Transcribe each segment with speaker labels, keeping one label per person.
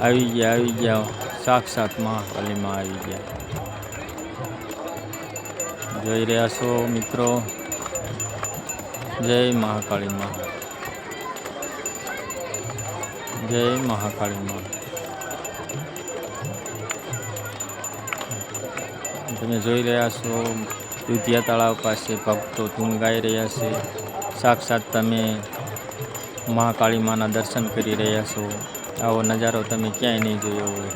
Speaker 1: આવી ગયા આવી ગયા. સાક્ષાત મહાકાલીમાં આવી ગયા. જોઈ રહ્યા છો મિત્રો. જય મહાકાળીમાં જય મહાકાળીમાં તમે જોઈ રહ્યા છો, દુધિયા તળાવ પાસે ભક્તો ધૂન ગાઈ રહ્યા છે. સાક્ષાત તમે મહાકાળી માના દર્શન કરી રહ્યા છો. આવો નજારો તમે ક્યાંય નહીં જોયો હોય.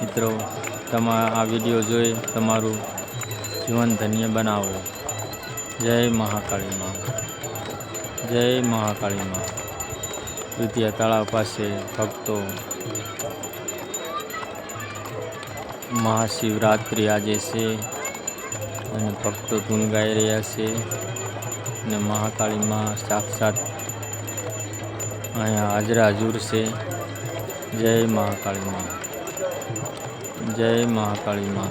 Speaker 1: મિત્રો, તમે આ વીડિયો જોઈ તમારું જીવન ધન્ય બનાવો. જય મહાકાળીમાં. જય મહાકાળીમાં. દુધિયા તળાવ પાસે ભક્તો. મહાશિવરાત્રિ આજે છે અને ભક્તો ધૂન ગાઈ રહ્યા છે અને મહાકાળીમાં સાક્ષાત અહીંયા હાજરા હજુર છે. જય મહાકાળીમાં જય મહાકાળીમાં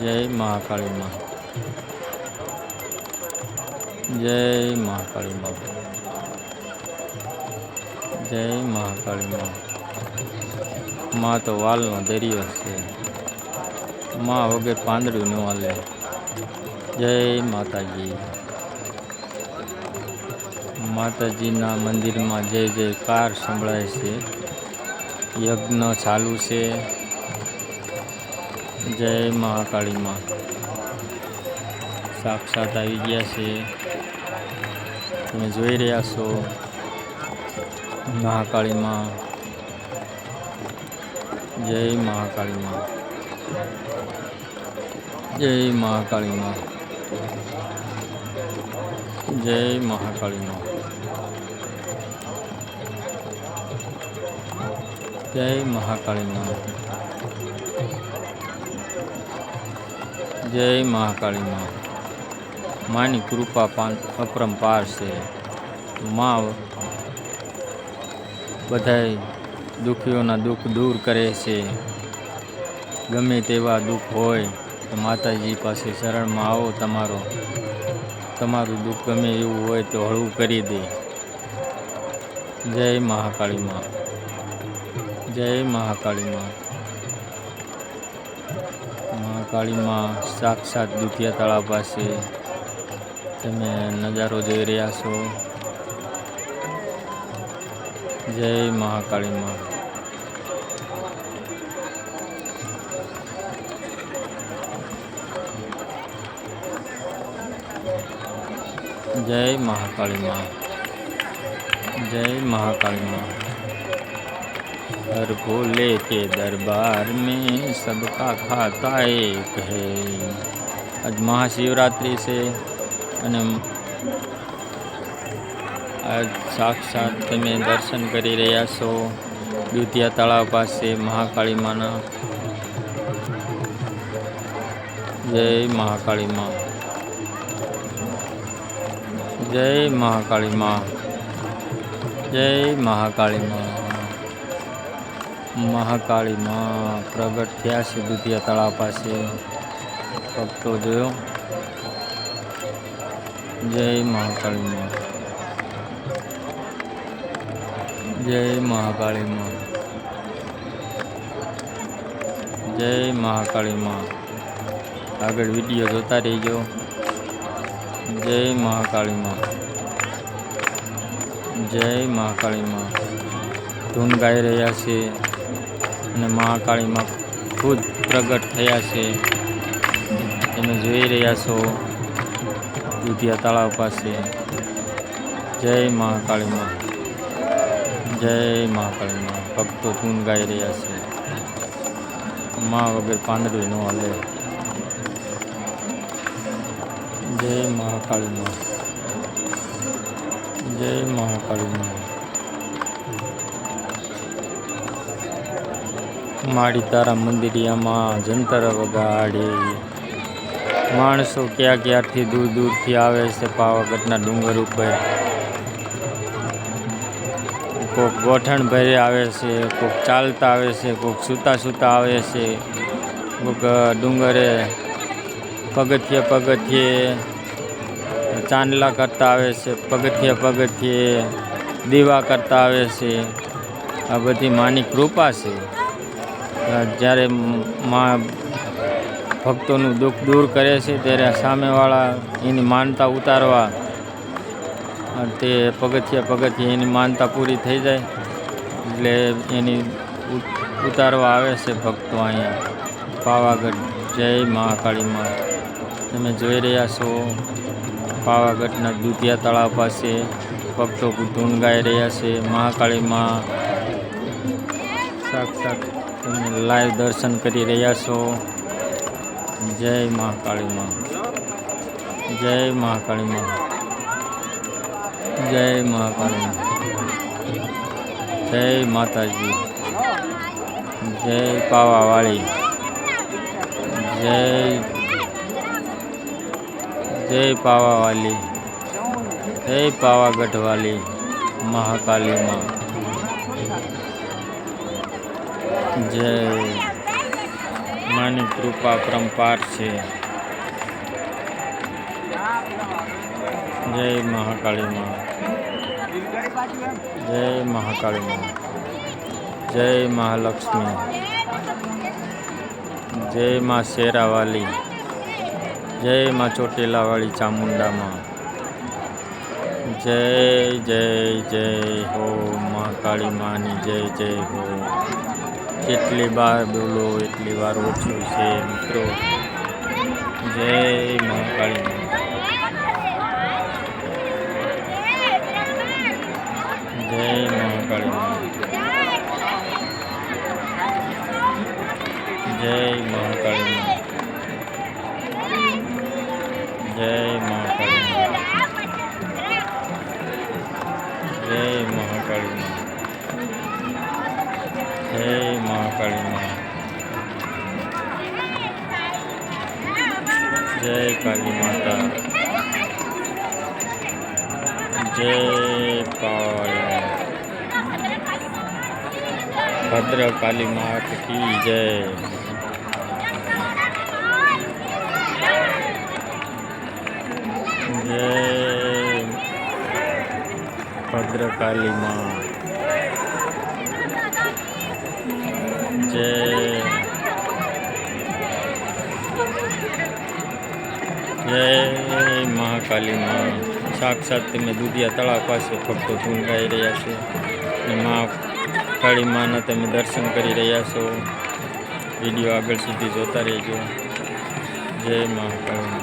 Speaker 1: જય મહાકાળીમાં જય મહાકાળીમાં જય મહાકાળીમાં માં. તો વાલનો દરિયો છે. માં વગર પાંદડું ન હાલે જય માતાજી. માતાજીના મંદિરમાં જય જયકાર સંભળાય છે. યજ્ઞ ચાલુ છે. જય મહાકાળીમાં. સાક્ષાત આવી ગયા છે. તમે જોઈ રહ્યા છો મહાકાળીમાં. જય મહાકાળીમાં. જય મહાકાળીમાં. જય મહાકાળીમાં. જય મહાકાળીમાં જય મહાકાળીમાં માની કૃપા પાન અપરંપાર છે. માં બધાય દુઃખીઓના દુઃખ દૂર કરે છે. ગમે તેવા દુઃખ હોય તો માતાજી પાસે શરણમાં આવો તમારો. તમારું દુઃખ ગમે એવું હોય તો હળવું કરી દે. જય મહાકાળીમાં જય મહાકાળીમાં મહાકાળીમાં સાક્ષાત દુધિયા તળાવ પાસે તમે નજારો જોઈ રહ્યા છો જય મહાકાળીમાં જય મહાકાળીમાં જય મહાકાળીમાં हर भोले के दरबार में सबका खाता एक है આજ મહાશિવરાત્રિ છે અને આજ સાક્ષાત તમે દર્શન કરી રહ્યા છો દુધિયા તળાવ પાસે મહાકાળી માના જય મહાકાળી માં જય મહાકાળી માં જય મહાકાળી માં મહાકાળી માં પ્રગટ થયા છે દુધિયા તળાવ પાસે. ભક્તો જોયો. જય મહાકાળી માં. જય મહાકાળી માં. જય મહાકાળી માં. આગળ વીડિયો જોતા રહીજો. જય મહાકાળી માં. જય મહાકાળી માં. ધૂન ગાઈ રહ્યા છે. અને મહાકાળીમાં ખુદ પ્રગટ થયા છે. તમે જોઈ રહ્યા છો દુધિયા તળાવ પાસે. જય મહાકાળીમાં. જય મહાકાળીમાં. ભક્તો ધૂન ગાઈ રહ્યા છે. માં વગર પાંદડું ન હાલે. જય મહાકાળીમાં. જય મહાકાળીમાં. માડી તારા મંદિરિયામાં જંતર વગાડે. માણસો ક્યાં ક્યાંથી દૂર દૂરથી આવે છે પાવાગઢના ડુંગર ઉપર? કોક ગોઠણ ભરે આવે છે, કોક ચાલતા આવે છે, કોક સૂતા સૂતા આવે છે. કોક ડુંગરે પગથિયે પગથિયે ચાંદલા કરતા આવે છે, પગથિયે પગથિયે દીવા કરતા આવે છે. આ બધી માની કૃપા છે. જ્યારે માં ભક્તોનું દુઃખ દૂર કરે છે, ત્યારે સામેવાળા એની માનતા ઉતારવા તે પગથિયા પગથિયા એની માનતા પૂરી થઈ જાય, એટલે એની ઉતારવા આવે છે ભક્તો અહીંયા. પાવાગઢ. જય મહાકાળી માં તમે જોઈ રહ્યા છો, પાવાગઢના દૂધિયા તળાવ પાસે ભક્તો ધૂન ગાઈ રહ્યા છે, મહાકાળી માં. સાક્ષાત લાઈવ દર્શન કરી રહ્યા છો. જય મહાકાળી માં. જય મહાકાળી માં. જય મહાકાળી માં. જય માતાજી. જય પાવાવાળી. જય જય પાવાવાલી. જય પાવાગઢવાલી મહાકાલી માં. જય. માની કૃપા પરંપાર છે. જય મહાકાળી માં. જય મહાકાળી માં. જય મહાલક્ષ્મી. જય મા શેરાવાલી. જય માં ચોટીલાવાળી ચામુંડામાં જય જય જય હો મહાકાળી માની જય જય હો. જેટલી વાર બોલો એટલી વાર ઓછું છે મિત્રો. જય મહાકાળી જય મહાકાળી જય મહાકાળી. જય કાલી માતા. જય કાળી ભદ્ર કાલી માત કી જય. જય ભદ્રકાલી માં જય જય મહાકાલી માં. સાક્ષાત તમે દુધિયા તળાવ પાસે ભક્તો ધૂન ગાઈ રહ્યા છો. અને મા કાળી માના તમે દર્શન કરી રહ્યા છો. વીડિયો આગળ સુધી જોતા રહેજો. જય મહાકાળી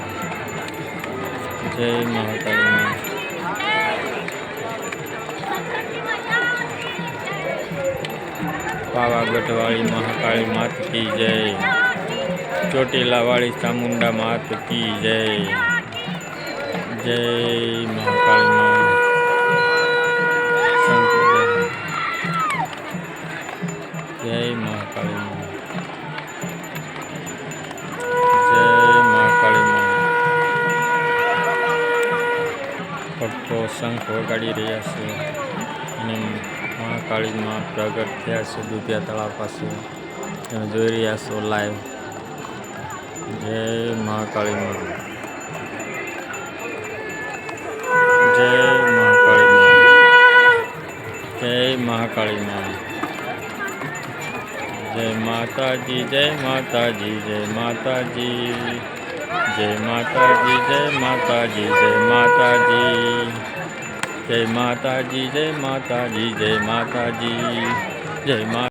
Speaker 1: જય મહાકાળી માં. પાવાગઢવાળી મહાકાળી માત જય. ચોટીલાવાળી ચામુંડા માત કી જય. જય મહાકાળી જય મહાકાળી જય મહાકાળી ભક્તો શંખ વગાડી રહ્યા છે અને મહાકાળીમાં પ્રગટ થયા છે દુધિયા તળાવ પાસે. તમે જોઈ રહ્યા છો લાઈવ જય મહાકાળીમાં જય મહાકાળીમાં જય મહાકાળીમાં જય માતાજી જય માતાજી જય માતાજી. જય માતાજી જય માતાજી જય માતાજી. જય માતાજી જય માતાજી જય માતાજી. જય મા